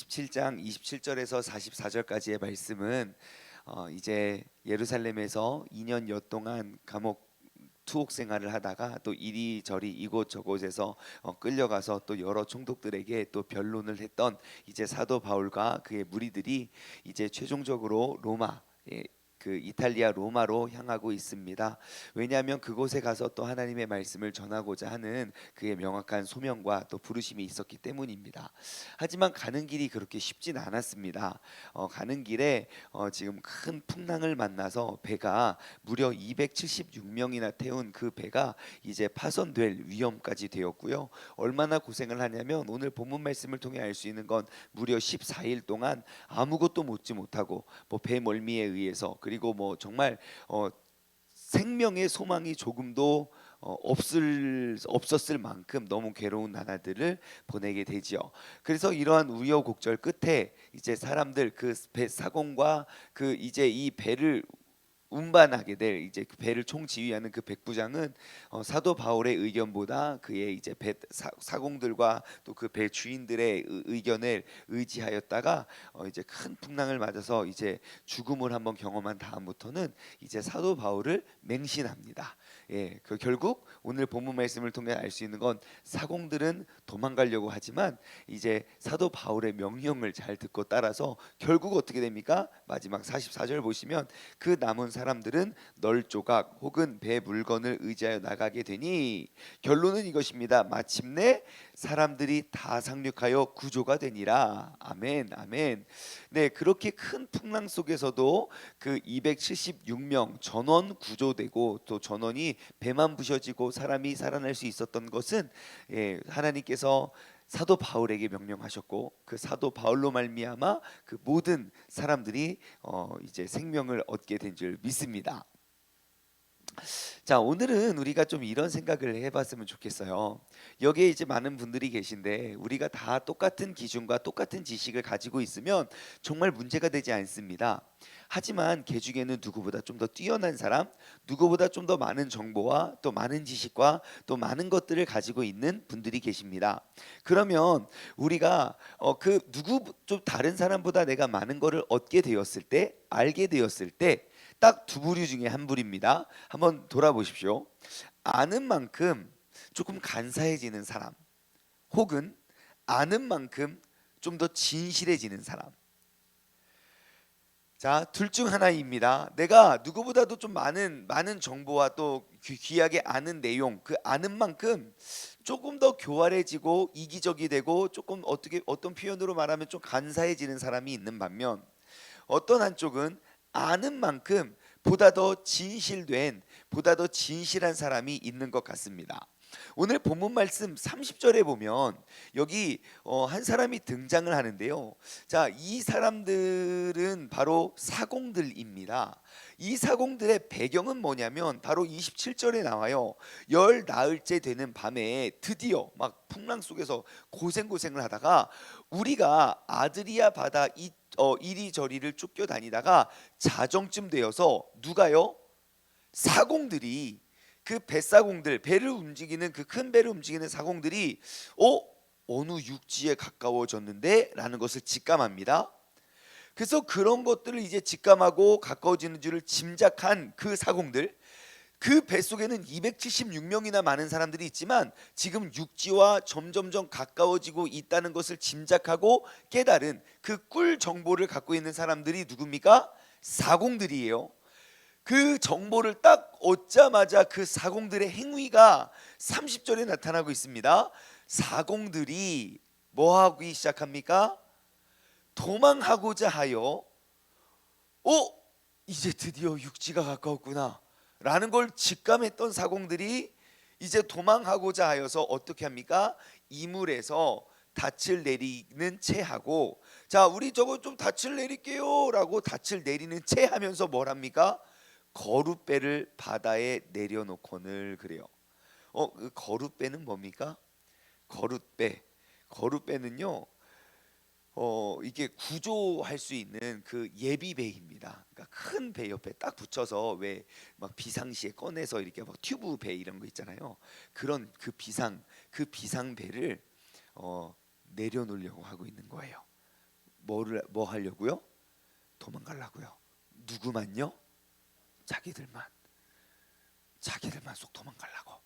27장 27절에서 44절까지의 말씀은 어, 이제 예루살렘에서 2년여 동안 감옥 투옥 생활을 하다가 또 이리저리 이곳 저곳에서 어, 끌려가서 또 여러 총독들에게 또 변론을 했던 이제 사도 바울과 그의 무리들이 이제 최종적으로 로마 예, 그 이탈리아 로마로 향하고 있습니다. 왜냐하면 그곳에 가서 또 하나님의 말씀을 전하고자 하는 그의 명확한 소명과 또 부르심이 있었기 때문입니다. 하지만 가는 길이 그렇게 쉽진 않았습니다. 어, 가는 길에 어, 지금 큰 풍랑을 만나서 배가 무려 276명이나 태운 그 배가 이제 파손될 위험까지 되었고요. 얼마나 고생을 하냐면 오늘 본문 말씀을 통해 알 수 있는 건 무려 14일 동안 아무것도 먹지 못하고 뭐 배 멀미에 의해서 그 리고 뭐 정말 어, 생명의 소망이 조금도 어, 없을 없었을 만큼 너무 괴로운 나날들을 보내게 되지요. 그래서 이러한 우여곡절 끝에 이제 사람들 그 배 사공과 그 이제 이 배를 운반하게 될 이제 그 배를 총지휘하는 그 백부장은 어, 사도 바울의 의견보다 그의 이제 배 사, 사공들과 또 그 배 주인들의 의- 의견을 의지하였다가 어, 이제 큰 풍랑을 맞아서 이제 죽음을 한번 경험한 다음부터는 이제 사도 바울을 맹신합니다. 예, 그 결국 오늘 본문 말씀을 통해 알 수 있는 건 사공들은 도망가려고 하지만 이제 사도 바울의 명령을 잘 듣고 따라서 결국 어떻게 됩니까? 마지막 44절 보시면 그 남은 사람들은 널 조각 혹은 배 물건을 의지하여 나가게 되니 결론은 이것입니다. 마침내 사람들이 다 상륙하여 구조가 되니라. 아멘. 아멘. 네, 그렇게 큰 풍랑 속에서도 그 276명 전원 구조되고 또 전원이 배만 부셔지고 사람이 살아날 수 있었던 것은 예, 하나님께서 사도 바울에게 명령하셨고 그 사도 바울로 말미암아 그 모든 사람들이 어 이제 생명을 얻게 된 줄 믿습니다. 자 오늘은 우리가 좀 이런 생각을 해봤으면 좋겠어요. 여기에 이제 많은 분들이 계신데 우리가 다 똑같은 기준과 똑같은 지식을 가지고 있으면 정말 문제가 되지 않습니다. 하지만 개 중에는 누구보다 좀 더 뛰어난 사람, 누구보다 좀 더 많은 정보와 또 많은 지식과 또 많은 것들을 가지고 있는 분들이 계십니다. 그러면 우리가 어 그 누구 좀 다른 사람보다 내가 많은 거를 얻게 되었을 때, 알게 되었을 때 딱 두 부류 중에 한 부류입니다. 한번 돌아보십시오. 아는 만큼 조금 간사해지는 사람, 혹은 아는 만큼 좀 더 진실해지는 사람. 자, 둘 중 하나입니다. 내가 누구보다도 좀 많은 많은 정보와 또 귀- 귀하게 아는 내용, 그 아는 만큼 조금 더 교활해지고 이기적이 되고 조금 어떻게 어떤 표현으로 말하면 좀 간사해지는 사람이 있는 반면 어떤 한쪽은 아는 만큼 보다 더 진실된 보다 더 진실한 사람이 있는 것 같습니다. 오늘 본문 말씀 30절에 보면 여기 어, 한 사람이 등장을 하는데요. 자, 이 사람들은 바로 사공들입니다. 이 사공들의 배경은 뭐냐면 바로 27절에 나와요. 열 나흘째 되는 밤에 드디어 막 풍랑 속에서 고생고생을 하다가 우리가 아드리아 바다 이, 어, 이리저리를 쫓겨 다니다가 자정쯤 되어서 누가요? 사공들이 그 뱃사공들 배를 움직이는 그 큰 배를 움직이는 사공들이 어 어느 육지에 가까워졌는데라는 것을 직감합니다. 그래서 그런 것들을 이제 직감하고 가까워지는 줄을 짐작한 그 사공들 그 뱃속에는 276명이나 많은 사람들이 있지만 지금 육지와 점점점 가까워지고 있다는 것을 짐작하고 깨달은 그 꿀 정보를 갖고 있는 사람들이 누굽니까? 사공들이에요. 그 정보를 딱 얻자마자 그 사공들의 행위가 30절에 나타나고 있습니다. 사공들이 뭐 하기 시작합니까? 도망하고자 하여 어 이제 드디어 육지가 가까웠구나 라는 걸 직감했던 사공들이 이제 도망하고자 하여서 어떻게 합니까? 이물에서 닻을 내리는 채 하고 자 우리 저거 좀 닻을 내릴게요 라고 닻을 내리는 채 하면서 뭘 합니까? 거룻배를 바다에 내려놓고는 그래요. 어, 그 거룻배는 뭡니까? 거룻배. 거룻배는요. 어, 이게 구조할 수 있는 그 예비 배입니다. 그러니까 큰 배 옆에 딱 붙여서 왜 막 비상시에 꺼내서 이렇게 막 튜브 배 이런 거 있잖아요. 그런 그 비상 그 비상 배를 어, 내려놓으려고 하고 있는 거예요. 뭐를 뭐 하려고요? 도망가려고요. 누구만요? 자기들만. 자기들만 쏙 도망가려고.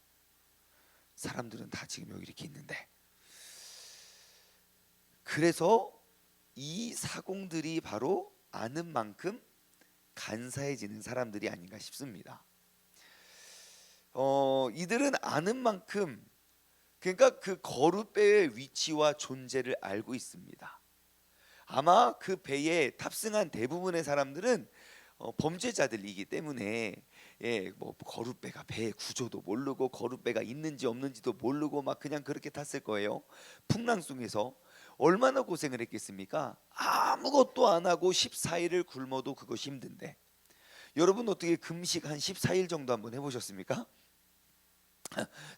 사람들은 다 지금 여기 이렇게 있는데. 그래서 이 사공들이 바로 아는 만큼 간사해지는 사람들이 아닌가 싶습니다. 어, 이들은 아는 만큼 그러니까 그 거룻배의 위치와 존재를 알고 있습니다. 아마 그 배에 탑승한 대부분의 사람들은 어, 범죄자들이기 때문에 예, 뭐 거룻배가 배의 구조도 모르고 거룻배가 있는지 없는지도 모르고 막 그냥 그렇게 탔을 거예요. 풍랑 속에서 얼마나 고생을 했겠습니까? 아무것도 안 하고 14일을 굶어도 그것이 힘든데 여러분 어떻게 금식 한 14일 정도 한번 해 보셨습니까?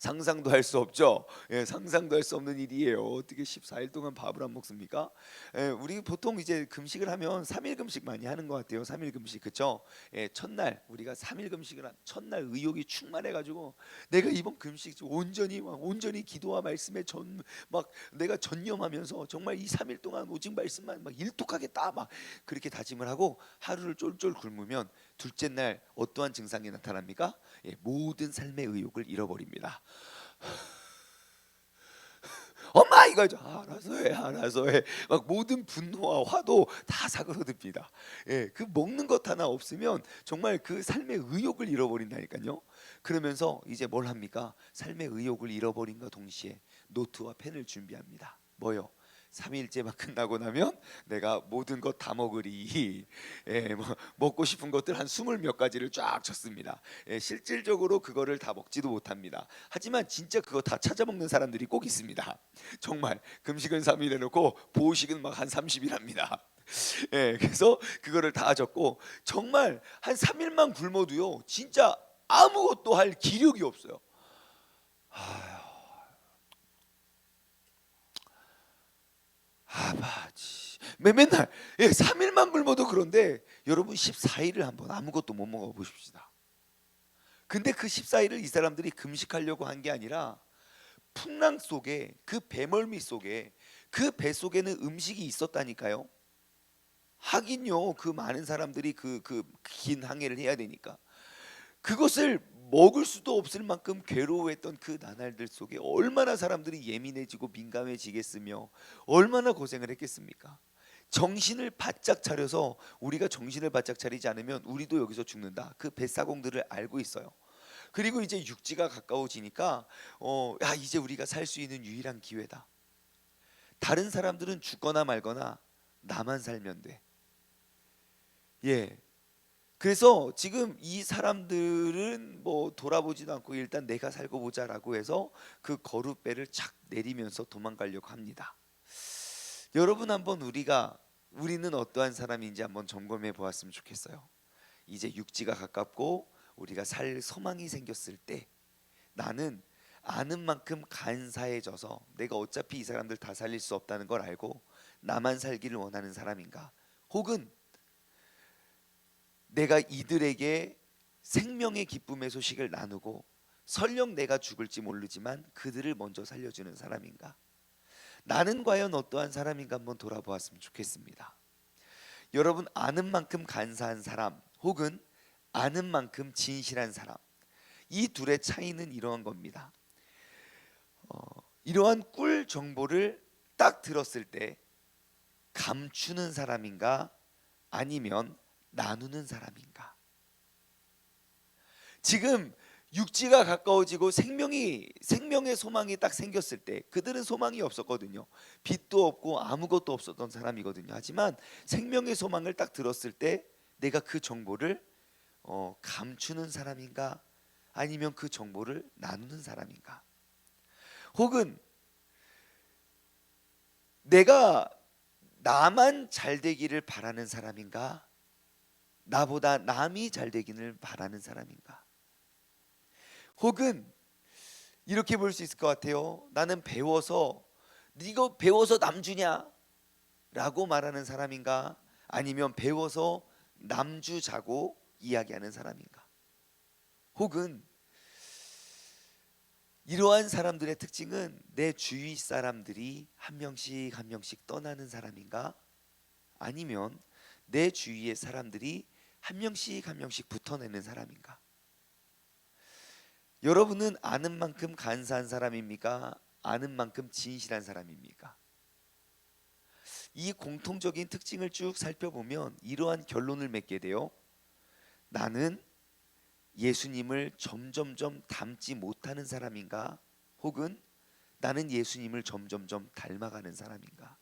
상상도 할 수 없죠. 예, 상상도 할 수 없는 일이에요. 어떻게 14일 동안 밥을 안 먹습니까? 예, 우리 보통 이제 금식을 하면 3일 금식 많이 하는 것 같아요. 3일 금식 그렇죠? 예, 첫날 우리가 3일 금식을 한 첫날 의욕이 충만해 가지고 내가 이번 금식 온전히 막 온전히 기도와 말씀에 전 막 내가 전념하면서 정말 이 3일 동안 오직 말씀만 막 일독하겠다 막 그렇게 다짐을 하고 하루를 쫄쫄 굶으면 둘째 날 어떠한 증상이 나타납니까? 예, 모든 삶의 의욕을 잃어버립니다. 엄마 이거 좀 알아서 해 알아서 해막 모든 분노와 화도 다 사그러듭니다. 예, 그 먹는 것 하나 없으면 정말 그 삶의 의욕을 잃어버린다니까요. 그러면서 이제 뭘 합니까? 삶의 의욕을 잃어버린과 동시에 노트와 펜을 준비합니다. 뭐요? 3일째만 끝나고 나면 내가 모든 것 다 먹으리. 예, 뭐 먹고 싶은 것들 한 스물 몇 가지를 쫙 쳤습니다. 예, 실질적으로 그거를 다 먹지도 못합니다. 하지만 진짜 그거 다 찾아 먹는 사람들이 꼭 있습니다. 정말 금식은 3일 해놓고 보식은 막 한 30일 합니다. 예, 그래서 그거를 다 적고 정말 한 3일만 굶어도요. 진짜 아무것도 할 기력이 없어요. 아휴. 아바지. 매- 맨날 예, 3일만 굶어도 그런데 여러분 14일을 한번 아무것도 못 먹어 보십시다. 근데 그 14일을 이 사람들이 금식하려고 한 게 아니라 풍랑 속에 그 배멀미 속에 그 배 속에는 음식이 있었다니까요. 하긴요. 그 많은 사람들이 그 그 긴 항해를 해야 되니까 그것을 먹을 수도 없을 만큼 괴로워했던 그 나날들 속에 얼마나 사람들이 예민해지고 민감해지겠으며 얼마나 고생을 했겠습니까? 정신을 바짝 차려서 우리가 정신을 바짝 차리지 않으면 우리도 여기서 죽는다. 그 뱃사공들을 알고 있어요. 그리고 이제 육지가 가까워지니까 어, 야 이제 우리가 살 수 있는 유일한 기회다. 다른 사람들은 죽거나 말거나 나만 살면 돼. 예. 그래서 지금 이 사람들은 뭐 돌아보지도 않고 일단 내가 살고 보자라고 해서 그 거룻배를 착 내리면서 도망가려고 합니다. 여러분 한번 우리가 우리는 어떠한 사람인지 한번 점검해 보았으면 좋겠어요. 이제 육지가 가깝고 우리가 살 소망이 생겼을 때 나는 아는 만큼 간사해져서 내가 어차피 이 사람들 다 살릴 수 없다는 걸 알고 나만 살기를 원하는 사람인가? 혹은 내가 이들에게 생명의 기쁨의 소식을 나누고 설령 내가 죽을지 모르지만 그들을 먼저 살려주는 사람인가? 나는 과연 어떠한 사람인가 한번 돌아보았으면 좋겠습니다. 여러분 아는 만큼 간사한 사람 혹은 아는 만큼 진실한 사람 이 둘의 차이는 이러한 겁니다. 어, 이러한 꿀 정보를 딱 들었을 때 감추는 사람인가 아니면 나누는 사람인가? 지금 육지가 가까워지고 생명이 생명의 소망이 딱 생겼을 때 그들은 소망이 없었거든요. 빛도 없고 아무것도 없었던 사람이거든요. 하지만 생명의 소망을 딱 들었을 때 내가 그 정보를 어, 감추는 사람인가 아니면 그 정보를 나누는 사람인가? 혹은 내가 나만 잘 되기를 바라는 사람인가? 나보다 남이 잘 되기를 바라는 사람인가? 혹은 이렇게 볼 수 있을 것 같아요. 나는 배워서 네가 배워서 남 주냐? 라고 말하는 사람인가? 아니면 배워서 남주 자고 이야기하는 사람인가? 혹은 이러한 사람들의 특징은 내 주위 사람들이 한 명씩 한 명씩 떠나는 사람인가? 아니면 내 주위의 사람들이 한 명씩 한 명씩 붙어내는 사람인가? 여러분은 아는 만큼 간사한 사람입니까? 아는 만큼 진실한 사람입니까? 이 공통적인 특징을 쭉 살펴보면 이러한 결론을 맺게 돼요. 나는 예수님을 점점점 닮지 못하는 사람인가? 혹은 나는 예수님을 점점점 닮아가는 사람인가?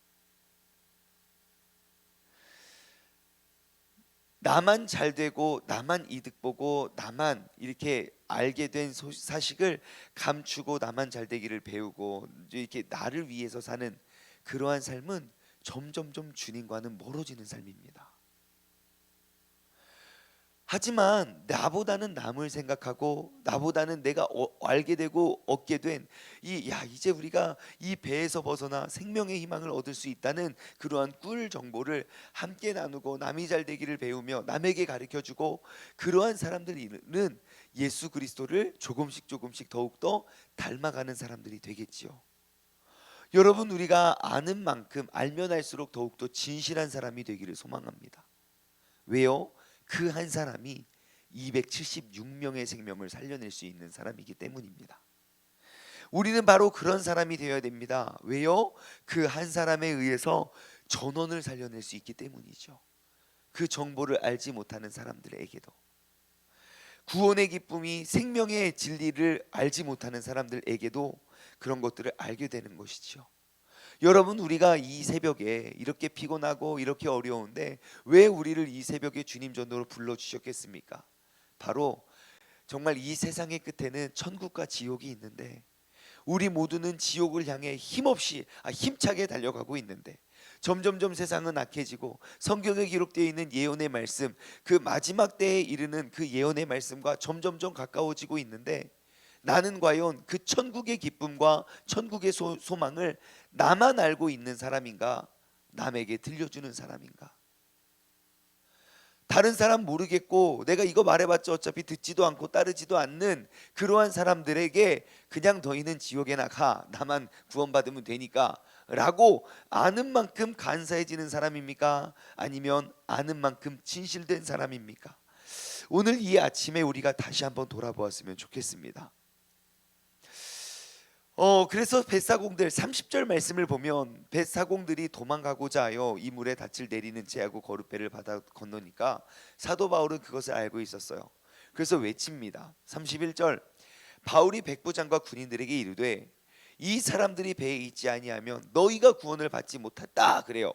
나만 잘 되고 나만 이득 보고 나만 이렇게 알게 된 소- 사실을 감추고 나만 잘 되기를 배우고 이렇게 나를 위해서 사는 그러한 삶은 점점점 주님과는 멀어지는 삶입니다. 하지만 나보다는 남을 생각하고 나보다는 내가 어- 알게 되고 얻게 된 이 야 이제 우리가 이 배에서 벗어나 생명의 희망을 얻을 수 있다는 그러한 꿀 정보를 함께 나누고 남이 잘 되기를 배우며 남에게 가르쳐 주고 그러한 사람들은 예수 그리스도를 조금씩 조금씩 더욱더 닮아가는 사람들이 되겠지요. 여러분 우리가 아는 만큼 알면 알수록 더욱더 진실한 사람이 되기를 소망합니다. 왜요? 그 한 사람이 276명의 생명을 살려낼 수 있는 사람이기 때문입니다. 우리는 바로 그런 사람이 되어야 됩니다. 왜요? 그 한 사람에 의해서 전원을 살려낼 수 있기 때문이죠. 그 정보를 알지 못하는 사람들에게도 구원의 기쁨이 생명의 진리를 알지 못하는 사람들에게도 그런 것들을 알게 되는 것이죠. 여러분 우리가 이 새벽에 이렇게 피곤하고 이렇게 어려운데 왜 우리를 이 새벽에 주님 전도로 불러 주셨겠습니까? 바로 정말 이 세상의 끝에는 천국과 지옥이 있는데 우리 모두는 지옥을 향해 힘없이 아, 힘차게 달려가고 있는데 점점점 세상은 악해지고 성경에 기록되어 있는 예언의 말씀 그 마지막 때에 이르는 그 예언의 말씀과 점점점 가까워지고 있는데 나는 과연 그 천국의 기쁨과 천국의 소, 소망을 나만 알고 있는 사람인가? 남에게 들려주는 사람인가? 다른 사람 모르겠고 내가 이거 말해봤자 어차피 듣지도 않고 따르지도 않는 그러한 사람들에게 그냥 너희는 지옥에 나 가 나만 구원받으면 되니까 라고 아는 만큼 간사해지는 사람입니까? 아니면 아는 만큼 진실된 사람입니까? 오늘 이 아침에 우리가 다시 한번 돌아보았으면 좋겠습니다 어 그래서 뱃사공들 30절 말씀을 보면 뱃사공들이 도망가고자 하여 이 물에 닻을 내리는 채하고 거룻배를 받아 건너니까 사도 바울은 그것을 알고 있었어요. 그래서 외칩니다. 31절 바울이 백부장과 군인들에게 이르되 이 사람들이 배에 있지 아니하면 너희가 구원을 받지 못했다 그래요.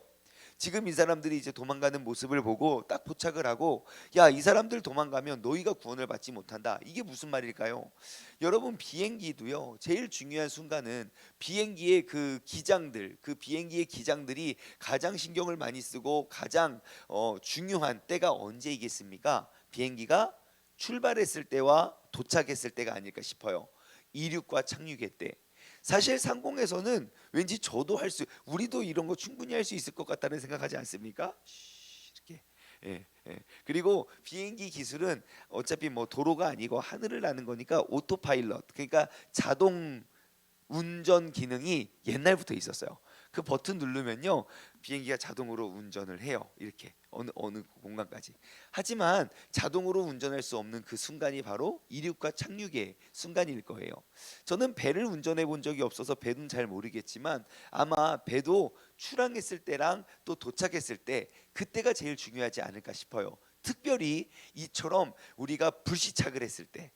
지금 이 사람들이 이제 도망가는 모습을 보고 딱 포착을 하고 야 이 사람들 도망가면 너희가 구원을 받지 못한다. 이게 무슨 말일까요? 여러분 비행기도요. 제일 중요한 순간은 비행기의 그 기장들, 그 비행기의 기장들이 가장 신경을 많이 쓰고 가장 어, 중요한 때가 언제이겠습니까? 비행기가 출발했을 때와 도착했을 때가 아닐까 싶어요. 이륙과 착륙의 때. 사실 상공에서는 왠지 저도 할 수, 우리도 이런 거 충분히 할 수 있을 것 같다는 생각하지 않습니까? 쉬, 이렇게. 예, 예. 그리고 비행기 기술은 어차피 뭐 도로가 아니고 하늘을 나는 거니까 오토파일럿, 그러니까 자동 운전 기능이 옛날부터 있었어요. 그 버튼 누르면요 비행기가 자동으로 운전을 해요. 이렇게 어느 어느 공간까지. 하지만 자동으로 운전할 수 없는 그 순간이 바로 이륙과 착륙의 순간일 거예요. 저는 배를 운전해 본 적이 없어서 배는 잘 모르겠지만 아마 배도 출항했을 때랑 또 도착했을 때 그때가 제일 중요하지 않을까 싶어요. 특별히 이처럼 우리가 불시착을 했을 때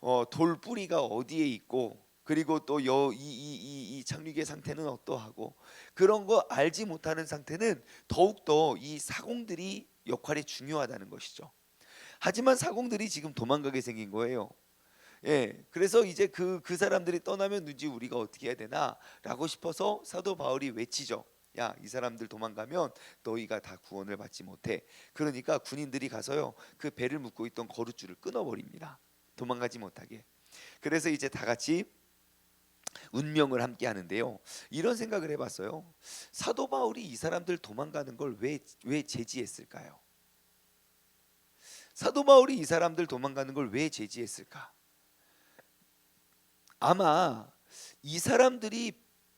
어, 돌 뿌리가 어디에 있고 그리고 또 이 이이이 착륙의 상태는 어떠하고 그런 거 알지 못하는 상태는 더욱 더 이 사공들이 역할이 중요하다는 것이죠. 하지만 사공들이 지금 도망가게 생긴 거예요. 예, 그래서 이제 그 그 사람들이 떠나면 누지 우리가 어떻게 해야 되나라고 싶어서 사도 바울이 외치죠. 야, 이 사람들 도망가면 너희가 다 구원을 받지 못해. 그러니까 군인들이 가서요 그 배를 묶고 있던 거룻줄을 끊어버립니다. 도망가지 못하게. 그래서 이제 다 같이 운명을 함께 하는데요. 이런 생각을 해봤어요. 사도 바울이 이 사람들 도망가는 걸 왜 왜 제지했을까요? 사도 바울이 이 사람들 도망가는 걸 왜 제지했을까? 아마 이 사람들이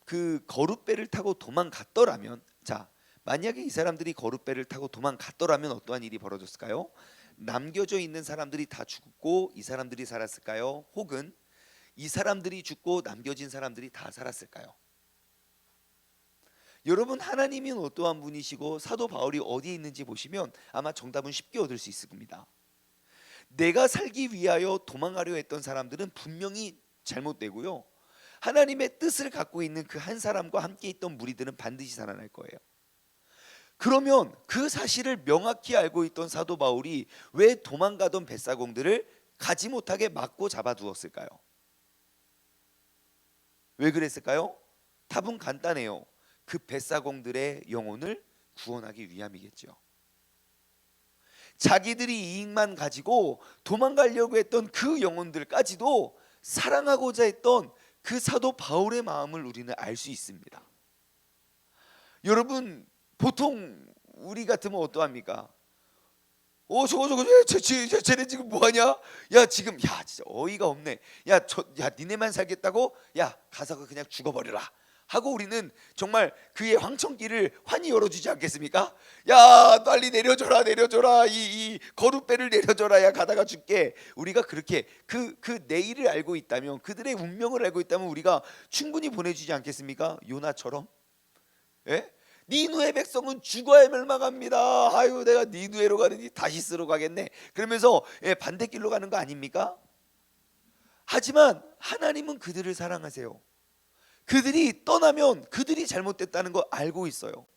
그 거룻배를 타고 도망갔더라면 자 만약에 이 사람들이 거룻배를 타고 도망갔더라면 어떠한 일이 벌어졌을까요? 남겨져 있는 사람들이 다 죽고 이 사람들이 살았을까요? 혹은 이 사람들이 죽고 남겨진 사람들이 다 살았을까요? 여러분 하나님은 어떠한 분이시고 사도 바울이 어디에 있는지 보시면 아마 정답은 쉽게 얻을 수 있을 겁니다. 내가 살기 위하여 도망가려 했던 사람들은 분명히 잘못되고요. 하나님의 뜻을 갖고 있는 그 한 사람과 함께 있던 무리들은 반드시 살아날 거예요. 그러면 그 사실을 명확히 알고 있던 사도 바울이 왜 도망가던 뱃사공들을 가지 못하게 막고 잡아두었을까요? 왜 그랬을까요? 답은 간단해요. 그 뱃사공들의 영혼을 구원하기 위함이겠죠. 자기들이 이익만 가지고 도망가려고 했던 그 영혼들까지도 사랑하고자 했던 그 사도 바울의 마음을 우리는 알 수 있습니다. 여러분 보통 우리 같으면 어떠합니까? 어 저거 저거 쟤, 쟤, 쟤, 쟤네 지금 뭐하냐? 야 지금 야 진짜 어이가 없네. 야저야 니네만 살겠다고? 야 가서 그냥 죽어버려라. 하고 우리는 정말 그의 황천길을 환히 열어주지 않겠습니까? 야 빨리 내려줘라 내려줘라 이, 이 거룻배를 내려줘라 야 가다가 죽게 우리가 그렇게 그 그 내일을 알고 있다면 그들의 운명을 알고 있다면 우리가 충분히 보내주지 않겠습니까? 요나처럼 예? 니누의 백성은 죽어야 멸망합니다. 아유 내가 니누에로 가느니 다시스로 가겠네. 그러면서 예, 반대길로 가는 거 아닙니까? 하지만 하나님은 그들을 사랑하세요. 그들이 떠나면 그들이 잘못됐다는 거 알고 있어요.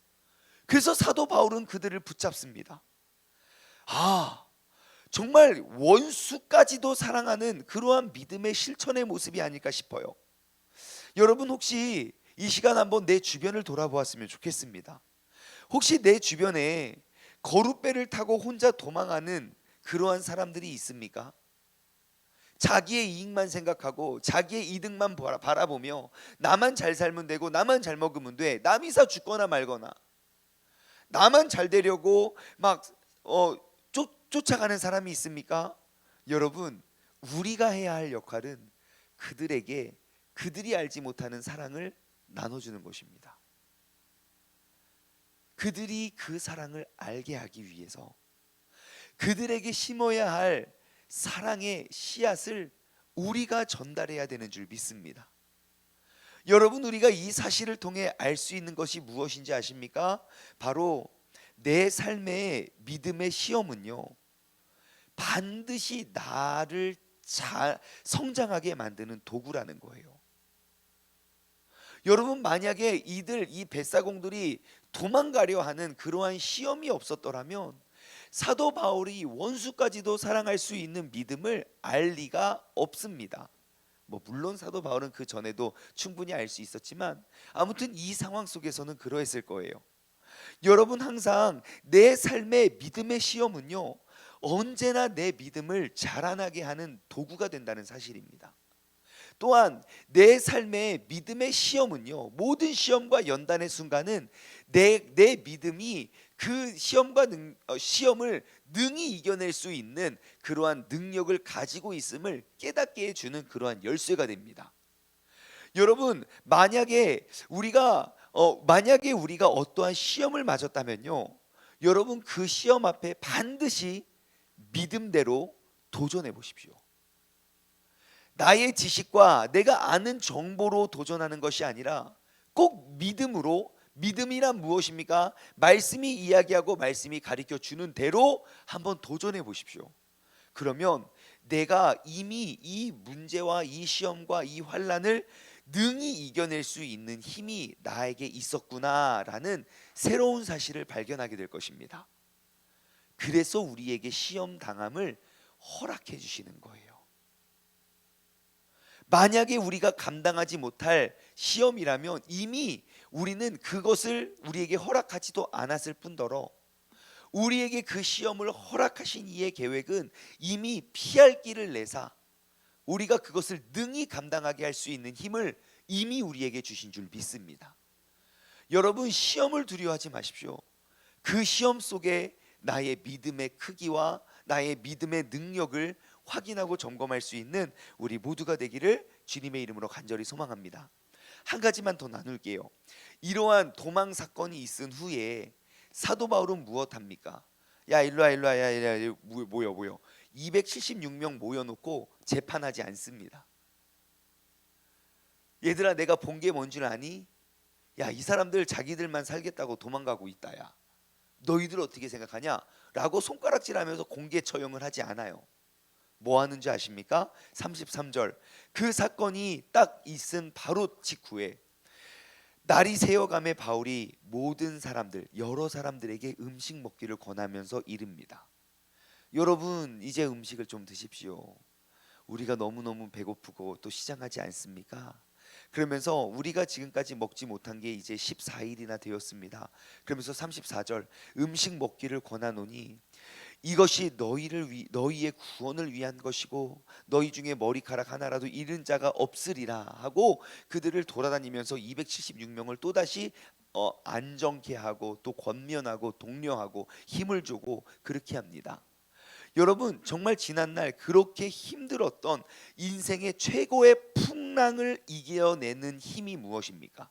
그래서 사도 바울은 그들을 붙잡습니다. 아, 정말 원수까지도 사랑하는 그러한 믿음의 실천의 모습이 아닐까 싶어요. 여러분 혹시 이 시간 한번 내 주변을 돌아보았으면 좋겠습니다. 혹시 내 주변에 거룻배를 타고 혼자 도망하는 그러한 사람들이 있습니까? 자기의 이익만 생각하고 자기의 이득만 바라- 바라보며 나만 잘 살면 되고 나만 잘 먹으면 돼. 남이 사 죽거나 말거나 나만 잘 되려고 막 어, 쫓, 쫓아가는 사람이 있습니까? 여러분 우리가 해야 할 역할은 그들에게 그들이 알지 못하는 사랑을 나눠주는 것입니다. 그들이 그 사랑을 알게 하기 위해서 그들에게 심어야 할 사랑의 씨앗을 우리가 전달해야 되는 줄 믿습니다. 여러분 우리가 이 사실을 통해 알 수 있는 것이 무엇인지 아십니까? 바로 내 삶의 믿음의 시험은요. 반드시 나를 잘 성장하게 만드는 도구라는 거예요. 여러분 만약에 이들 이 뱃사공들이 도망가려 하는 그러한 시험이 없었더라면 사도 바울이 원수까지도 사랑할 수 있는 믿음을 알 리가 없습니다. 뭐 물론 사도 바울은 그 전에도 충분히 알 수 있었지만 아무튼 이 상황 속에서는 그러했을 거예요. 여러분 항상 내 삶의 믿음의 시험은요 언제나 내 믿음을 자라나게 하는 도구가 된다는 사실입니다. 또한 내 삶의 믿음의 시험은요 모든 시험과 연단의 순간은 내 내 믿음이 그 시험과 능, 어, 시험을 능히 이겨낼 수 있는 그러한 능력을 가지고 있음을 깨닫게 해주는 그러한 열쇠가 됩니다. 여러분 만약에 우리가 어, 만약에 우리가 어떠한 시험을 맞았다면요 여러분 그 시험 앞에 반드시 믿음대로 도전해 보십시오. 나의 지식과 내가 아는 정보로 도전하는 것이 아니라 꼭 믿음으로 믿음이란 무엇입니까? 말씀이 이야기하고 말씀이 가르쳐 주는 대로 한번 도전해 보십시오. 그러면 내가 이미 이 문제와 이 시험과 이 환란을 능히 이겨낼 수 있는 힘이 나에게 있었구나라는 새로운 사실을 발견하게 될 것입니다. 그래서 우리에게 시험 당함을 허락해 주시는 거예요. 만약에 우리가 감당하지 못할 시험이라면 이미 우리는 그것을 우리에게 허락하지도 않았을 뿐더러 우리에게 그 시험을 허락하신 이의 계획은 이미 피할 길을 내사 우리가 그것을 능히 감당하게 할 수 있는 힘을 이미 우리에게 주신 줄 믿습니다. 여러분 시험을 두려워하지 마십시오. 그 시험 속에 나의 믿음의 크기와 나의 믿음의 능력을 확인하고 점검할 수 있는 우리 모두가 되기를 주님의 이름으로 간절히 소망합니다. 한 가지만 더 나눌게요. 이러한 도망 사건이 있은 후에 사도 바울은 무엇합니까? 야 일로와 일로와 야 일로와 뭐- 모여 모여 276명 모여놓고 재판하지 않습니다. 얘들아 내가 본 게 뭔 줄 아니? 야 이 사람들 자기들만 살겠다고 도망가고 있다야. 너희들 어떻게 생각하냐? 라고 손가락질하면서 공개 처형을 하지 않아요. 뭐 하는지 아십니까? 33절. 그 사건이 딱 있은 바로 직후에 날이 새어감에 바울이 모든 사람들, 여러 사람들에게 음식 먹기를 권하면서 이릅니다. 여러분, 이제 음식을 좀 드십시오. 우리가 너무너무 배고프고 또 시장하지 않습니까? 그러면서 우리가 지금까지 먹지 못한 게 이제 14일이나 되었습니다. 그러면서 34절 음식 먹기를 권하노니 이것이 너희를 위, 너희의 구원을 위한 것이고 너희 중에 머리카락 하나라도 잃은 자가 없으리라 하고 그들을 돌아다니면서 276명을 또다시 어, 안정케 하고 또 권면하고 독려하고 힘을 주고 그렇게 합니다. 여러분 정말 지난날 그렇게 힘들었던 인생의 최고의 풍랑을 이겨내는 힘이 무엇입니까?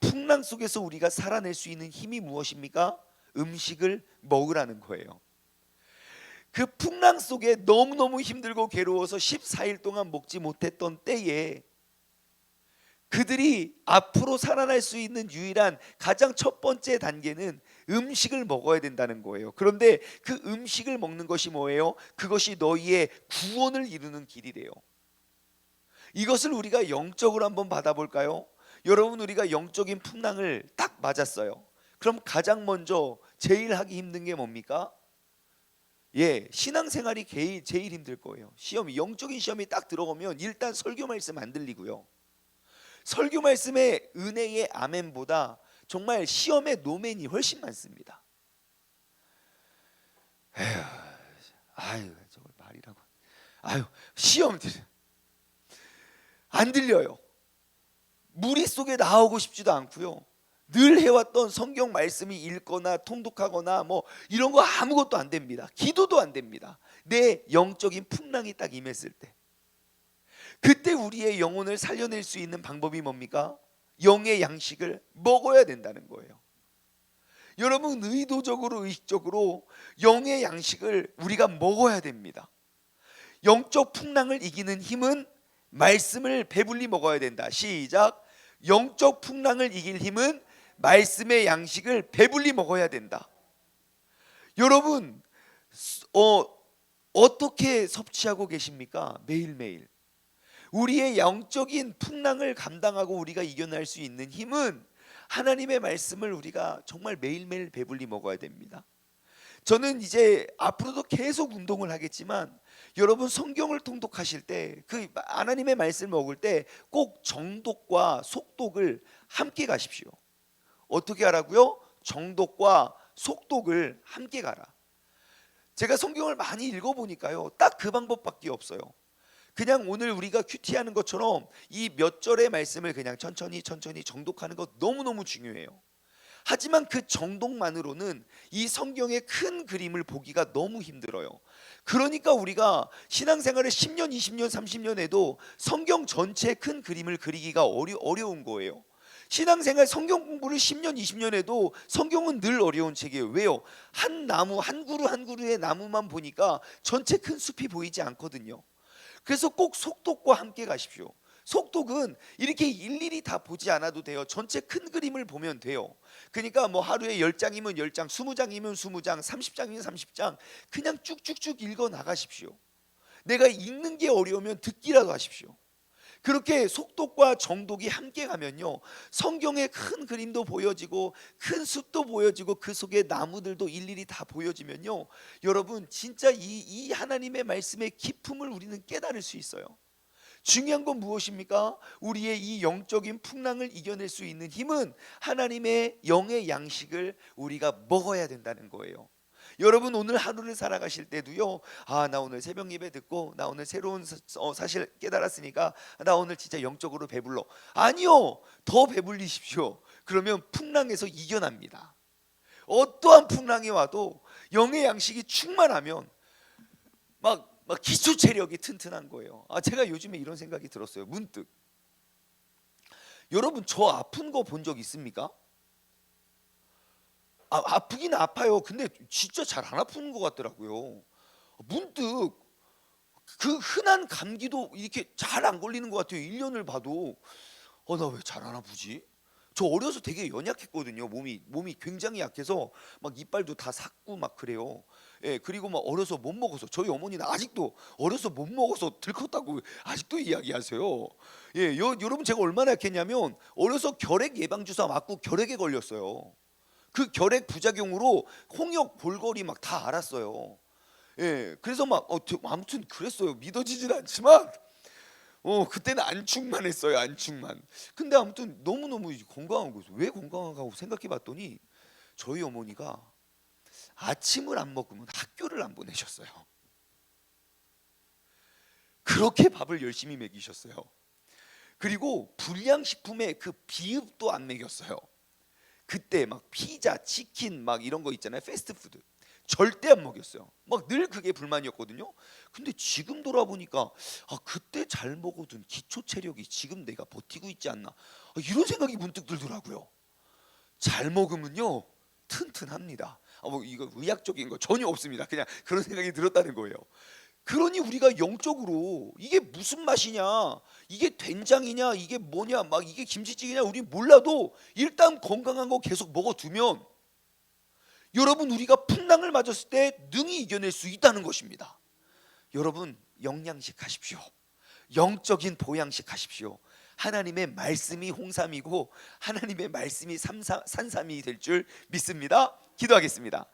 풍랑 속에서 우리가 살아낼 수 있는 힘이 무엇입니까? 음식을 먹으라는 거예요. 그 풍랑 속에 너무너무 힘들고 괴로워서 14일 동안 먹지 못했던 때에 그들이 앞으로 살아날 수 있는 유일한 가장 첫 번째 단계는 음식을 먹어야 된다는 거예요. 그런데 그 음식을 먹는 것이 뭐예요? 그것이 너희의 구원을 이루는 길이래요. 이것을 우리가 영적으로 한번 받아볼까요? 여러분 우리가 영적인 풍랑을 딱 맞았어요. 그럼 가장 먼저 제일 하기 힘든 게 뭡니까? 예, 신앙생활이 제일, 제일 힘들 거예요. 시험이 영적인 시험이 딱 들어오면 일단 설교 말씀 안 들리고요. 설교 말씀의 은혜의 아멘보다 정말 시험의 노멘이 훨씬 많습니다. 에휴, 아유, 저걸 말이라고. 아유, 시험 들. 안 들려요. 무리 속에 나오고 싶지도 않고요. 늘 해왔던 성경 말씀이 읽거나 통독하거나 뭐 이런 거 아무것도 안 됩니다. 기도도 안 됩니다. 내 영적인 풍랑이 딱 임했을 때. 그때 우리의 영혼을 살려낼 수 있는 방법이 뭡니까? 영의 양식을 먹어야 된다는 거예요. 여러분 의도적으로 의식적으로 영의 양식을 우리가 먹어야 됩니다. 영적 풍랑을 이기는 힘은 말씀을 배불리 먹어야 된다. 시작. 영적 풍랑을 이길 힘은 말씀의 양식을 배불리 먹어야 된다. 여러분 어 어떻게 섭취하고 계십니까? 매일매일. 우리의 영적인 풍랑을 감당하고 우리가 이겨낼 수 있는 힘은 하나님의 말씀을 우리가 정말 매일매일 배불리 먹어야 됩니다. 저는 이제 앞으로도 계속 운동을 하겠지만 여러분 성경을 통독하실 때 그 하나님의 말씀을 먹을 때 꼭 정독과 속독을 함께 가십시오. 어떻게 하라고요? 정독과 속독을 함께 가라. 제가 성경을 많이 읽어 보니까요. 딱 그 방법밖에 없어요. 그냥 오늘 우리가 큐티하는 것처럼 이 몇 절의 말씀을 그냥 천천히 천천히 정독하는 것 너무너무 중요해요. 하지만 그 정독만으로는 이 성경의 큰 그림을 보기가 너무 힘들어요. 그러니까 우리가 신앙생활을 10년, 20년, 30년 해도 성경 전체의 큰 그림을 그리기가 어려, 어려운 거예요. 신앙생활 성경 공부를 10년, 20년 해도 성경은 늘 어려운 책이에요. 왜요? 한 나무, 한 그루 한 그루의 나무만 보니까 전체 큰 숲이 보이지 않거든요. 그래서 꼭 속독과 함께 가십시오. 속독은 이렇게 일일이 다 보지 않아도 돼요. 전체 큰 그림을 보면 돼요. 그러니까 뭐 하루에 10장이면 10장, 20장이면 20장, 30장이면 30장 그냥 쭉쭉쭉 읽어 나가십시오. 내가 읽는 게 어려우면 듣기라도 하십시오. 그렇게 속독과 정독이 함께 가면요. 성경의 큰 그림도 보여지고 큰 숲도 보여지고 그 속에 나무들도 일일이 다 보여지면요. 여러분 진짜 이, 이 하나님의 말씀의 기품을 우리는 깨달을 수 있어요. 중요한 건 무엇입니까? 우리의 이 영적인 풍랑을 이겨낼 수 있는 힘은 하나님의 영의 양식을 우리가 먹어야 된다는 거예요. 여러분 오늘 하루를 살아가실 때도요. 아, 나 오늘 새벽 예배 듣고 나 오늘 새로운 사, 어, 사실 깨달았으니까 나 오늘 진짜 영적으로 배불러. 아니요. 더 배불리십시오. 그러면 풍랑에서 이겨납니다. 어떠한 풍랑이 와도 영의 양식이 충만하면 막, 막 기초 체력이 튼튼한 거예요. 아, 제가 요즘에 이런 생각이 들었어요. 문득. 여러분 저 아픈 거 본 적 있습니까? 아, 아프긴 아파요. 근데 진짜 잘 안 아프는 것 같더라고요. 문득 그 흔한 감기도 이렇게 잘 안 걸리는 것 같아요. 1년을 봐도 어 나 왜 잘 안 아프지? 저 어려서 되게 연약했거든요. 몸이 몸이 굉장히 약해서 막 이빨도 다 삭고 막 그래요. 예 그리고 막 어려서 못 먹어서 저희 어머니는 아직도 어려서 못 먹어서 들컸다고 아직도 이야기하세요. 예 여, 여러분 제가 얼마나 약했냐면 어려서 결핵 예방 주사 맞고 결핵에 걸렸어요. 그 결핵 부작용으로 홍역 볼거리 막 다 알았어요. 예, 그래서 막 어, 저- 아무튼 그랬어요. 믿어지진 않지만 어 그때는 안축만 했어요. 안축만. 근데 아무튼 너무 너무 건강한 거죠. 왜 건강하다고 생각해봤더니 저희 어머니가 아침을 안 먹으면 학교를 안 보내셨어요. 그렇게 밥을 열심히 먹이셨어요. 그리고 불량식품에 그 비읍도 안 먹였어요. 그때 막 피자, 치킨 막 이런 거 있잖아요. 패스트푸드. 절대 안 먹였어요. 막 늘 그게 불만이었거든요. 근데 지금 돌아보니까 아 그때 잘 먹어둔 기초 체력이 지금 내가 버티고 있지 않나 아, 이런 생각이 문득 들더라고요. 잘 먹으면요 튼튼합니다. 아, 뭐 이거 의학적인 거 전혀 없습니다. 그냥 그런 생각이 들었다는 거예요. 그러니 우리가 영적으로 이게 무슨 맛이냐, 이게 된장이냐, 이게 뭐냐, 막 이게 김치찌개냐 우리 몰라도 일단 건강한 거 계속 먹어두면 여러분 우리가 풍랑을 맞았을 때 능히 이겨낼 수 있다는 것입니다. 여러분 영양식 하십시오. 영적인 보양식 하십시오. 하나님의 말씀이 홍삼이고 하나님의 말씀이 산삼이 될 줄 믿습니다. 기도하겠습니다.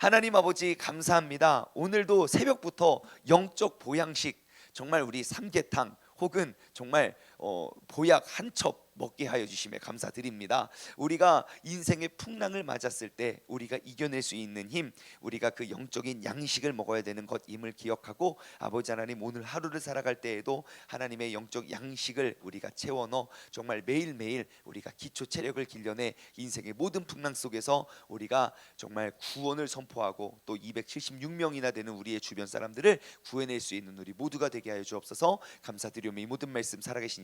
하나님 아버지 감사합니다. 오늘도 새벽부터 영적 보양식 정말 우리 삼계탕 혹은 정말 어, 보약 한 첩 먹게 하여 주심에 감사드립니다. 우리가 인생의 풍랑을 맞았을 때 우리가 이겨낼 수 있는 힘, 우리가 그 영적인 양식을 먹어야 되는 것임을 기억하고 아버지 하나님 오늘 하루를 살아갈 때에도 하나님의 영적 양식을 우리가 채워 넣어 정말 매일매일 우리가 기초 체력을 길려내 인생의 모든 풍랑 속에서 우리가 정말 구원을 선포하고 또 276명이나 되는 우리의 주변 사람들을 구해낼 수 있는 우리 모두가 되게 하여 주옵소서 감사드리오며 이 모든 말씀 살아계신